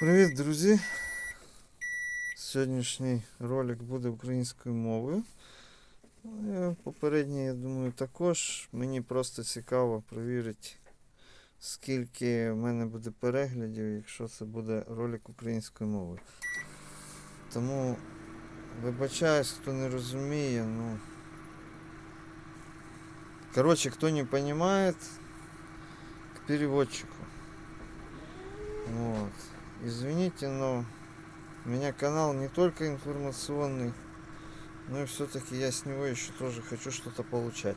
Привіт, друзі! Сьогоднішній ролик буде українською мовою. Ну, Попередній, я думаю, також. Мені просто цікаво перевірити, скільки в мене буде переглядів, якщо це буде ролик українською мовою. Тому вибачаюсь, хто не розуміє, ну. Короче, кто не понимает, к переводчику. Вот. Извините, но у меня канал не только информационный, но и все-таки я с него еще тоже хочу что-то получать.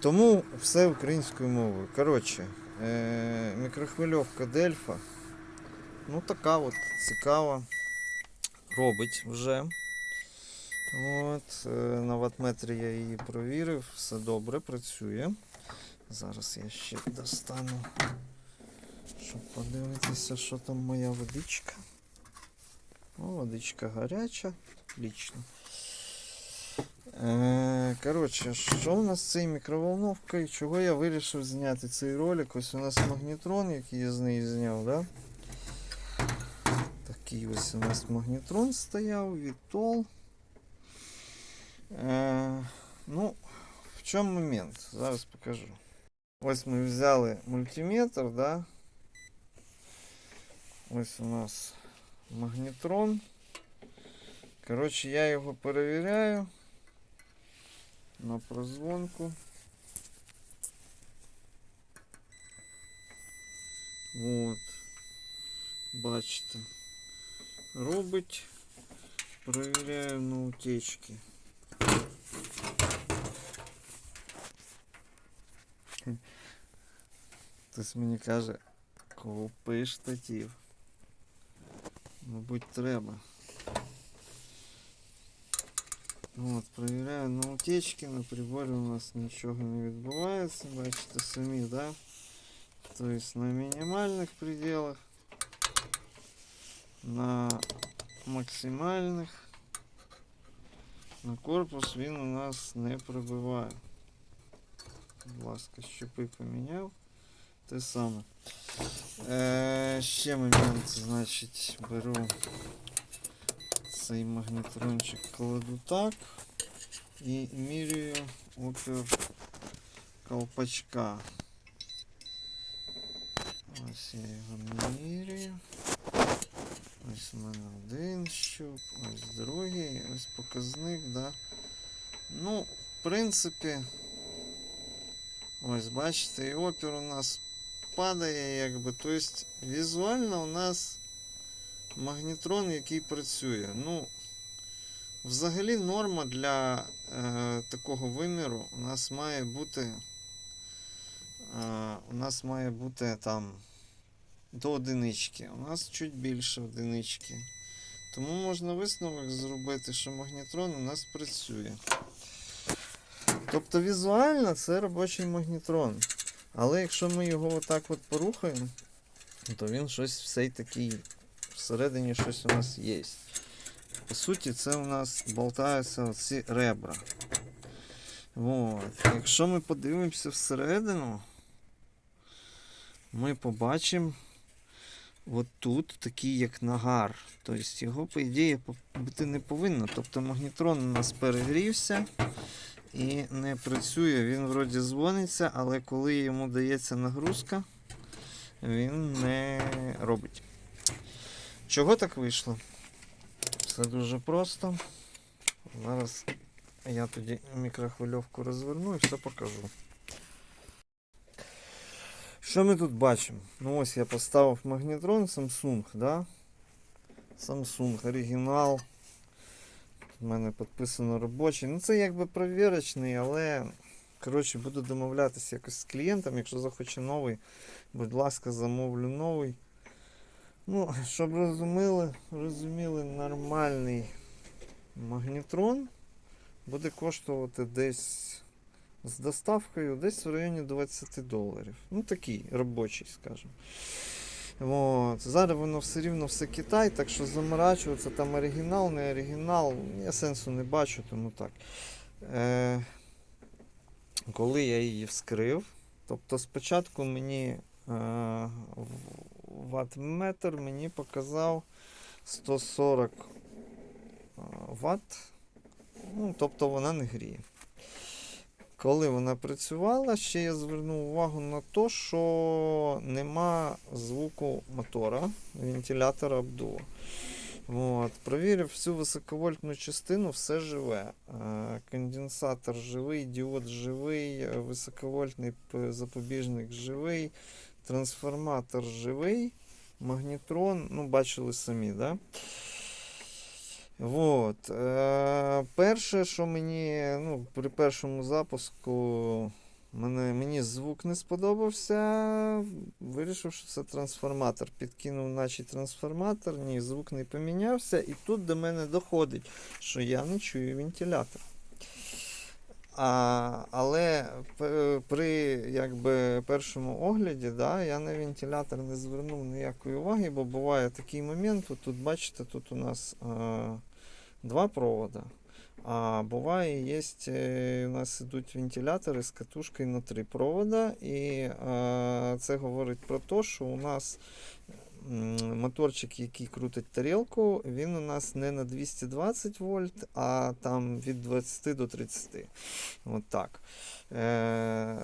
Тому все українською мовою. Коротше, е- мікрохвильовка Дельфа. Ну така от цікава. Робить вже. От, е, на ватметрі я її провірив, все добре, працює. Зараз я ще достану щоб подивитися, що там моя водичка. О, водичка гаряча. Отлично. Е, коротше, що у нас з цією мікроволновкою? Чого я вирішив зняти цей ролик? Ось у нас магнітрон, який я з неї зняв, да? Такий ось у нас магнітрон стояв, Вітол. Е, ну, в чому момент? Зараз покажу. Ось ми взяли мультиметр, да? Ось у нас магнітрон. Коротше, я його перевіряю на прозвонку. От. Бачите. Робить. Перевіряю на утечки. Хтось мені каже, купи штатів. Мабуть, треба. От, проверяю на утечки, на приборі у нас нічого не відбувається, бачите самі, да? Тобто на мінімальних пределах, на максимальних, на корпус він у нас не пробиває. Будь ласка, щупи поміняв. Те саме. Е, ще момент, значить, беру цей магнітрончик, кладу так і міряю опір колпачка. Ось я його міряю. Ось у мене один щуп, ось другий, ось показник, да. Ну, в принципі, ось бачите, і опір у нас падає, якби. Тобто візуально у нас магнітрон, який працює. Ну, взагалі норма для е, такого виміру у нас має бути. Е, у нас має бути там до одинички. У нас чуть більше одинички. Тому можна висновок зробити, що магнітрон у нас працює. Тобто візуально це робочий магнітрон. Але якщо ми його отак от порухаємо, то він щось все такий всередині щось у нас є. По суті, це у нас болтаються оці ребра. От. Якщо ми подивимося всередину, ми побачимо от тут такий як нагар. Тобто його, по ідеї, бути не повинно. Тобто магнітрон у нас перегрівся і не працює. Він вроді дзвониться, але коли йому дається нагрузка, він не робить. Чого так вийшло? Все дуже просто. Зараз я тоді мікрохвильовку розверну і все покажу. Що ми тут бачимо? Ну ось я поставив магнітрон Samsung, да? Samsung оригінал. У мене підписано робочий. Ну це якби провірочний, але коротше буду домовлятися якось з клієнтом. Якщо захоче новий, будь ласка, замовлю новий. Ну, щоб розуміли, розуміли, нормальний магнітрон буде коштувати десь з доставкою десь в районі 20 доларів. Ну такий робочий, скажімо. От. Зараз воно все рівно все Китай, так що заморачуватися там оригінал, не оригінал, я сенсу не бачу, тому так. Е, коли я її вскрив, тобто спочатку мені е, в- мені показав 140 а, ватт. Ну, тобто вона не гріє. Коли вона працювала, ще я звернув увагу на те, що нема звуку мотора, вентилятора обдува. От, провірив всю високовольтну частину, все живе. Е, Конденсатор живий, діод живий, високовольтний запобіжник живий, трансформатор живий, магнітрон, ну, бачили самі, да? Вот. Е, перше, що мені ну, при першому запуску мене, мені звук не сподобався. Вирішив, що це трансформатор. Підкинув наче трансформатор, ні, звук не помінявся. І тут до мене доходить, що я не чую вентилятор. А, але при якби, першому огляді да, я на вентилятор не звернув ніякої уваги, бо буває такий момент, тут бачите, тут у нас е, два провода. А буває, є у нас ідуть вентилятори з катушкою на три провода, і е, це говорить про те, що у нас моторчик, який крутить тарілку, він у нас не на 220 вольт, а там від 20 до 30. От так. Е,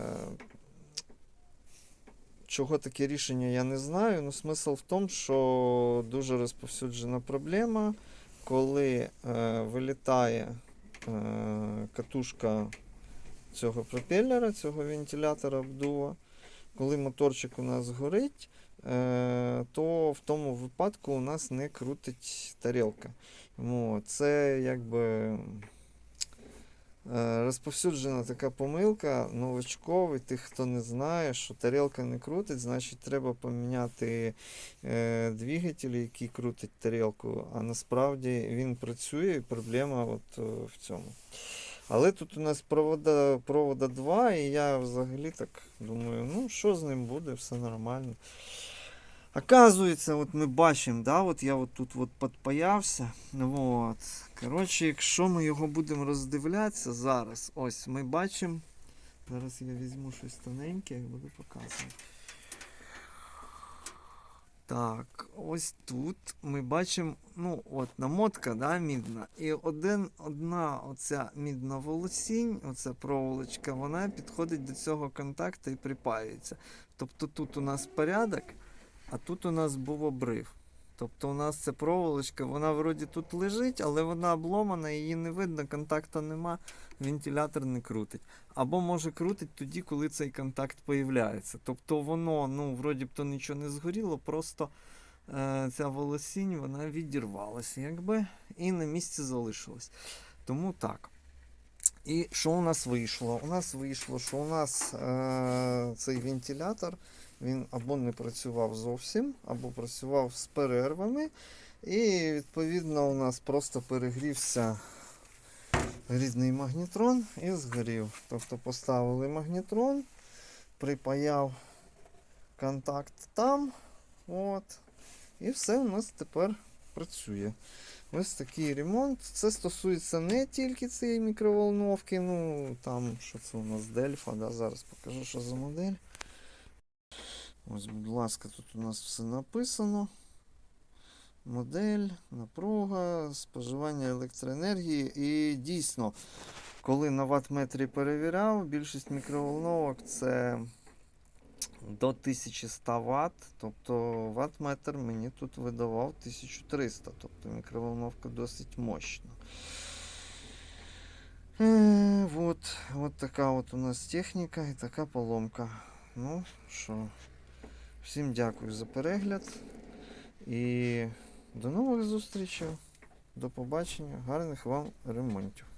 Чого таке рішення, я не знаю. Ну, смисл в тому, що дуже розповсюджена проблема, коли е, вилітає е, катушка цього пропеллера, цього вентилятора обдува, коли моторчик у нас горить, то в тому випадку у нас не крутить тарілка. Це якби Е, Розповсюджена така помилка новачковий, тих, хто не знає, що тарілка не крутить, значить треба поміняти е, двигатель, який крутить тарілку, а насправді він працює і проблема от е, в цьому. Але тут у нас провода, провода 2, і я взагалі так думаю, ну що з ним буде, все нормально. Оказується, от ми бачимо, да, от я от тут от підпаявся. От. Коротше, якщо ми його будемо роздивлятися зараз, ось ми бачимо. Зараз я візьму щось тоненьке і буду показувати. Так, ось тут ми бачимо, ну, от намотка, да, мідна. І один, одна оця мідна волосінь, оця проволочка, вона підходить до цього контакту і припаюється. Тобто тут у нас порядок, а тут у нас був обрив. Тобто у нас ця проволочка, вона вроді тут лежить, але вона обломана, її не видно, контакту нема, вентилятор не крутить. Або може крутить тоді, коли цей контакт появляється. Тобто воно, ну, вроді б то нічого не згоріло, просто е, ця волосінь вона відірвалася, якби, і на місці залишилась. Тому так. І що у нас вийшло? У нас вийшло, що у нас е, цей вентилятор він або не працював зовсім, або працював з перервами. І відповідно у нас просто перегрівся рідний магнітрон і згорів. Тобто поставили магнітрон, припаяв контакт там. От, і все у нас тепер працює. Ось такий ремонт. Це стосується не тільки цієї мікроволновки, ну там, що це у нас Дельфа, да, зараз покажу, що за модель. Ось, будь ласка, тут у нас все написано. Модель, напруга, споживання електроенергії. І дійсно, коли на ватт-метрі перевіряв, більшість мікроволновок це до 1100 Вт. Тобто ватт-метр мені тут видавав 1300. Тобто мікроволновка досить мощна. Е, вот, вот така от у нас техніка і така поломка. Ну що, всім дякую за перегляд. І до нових зустрічей. До побачення. Гарних вам ремонтів.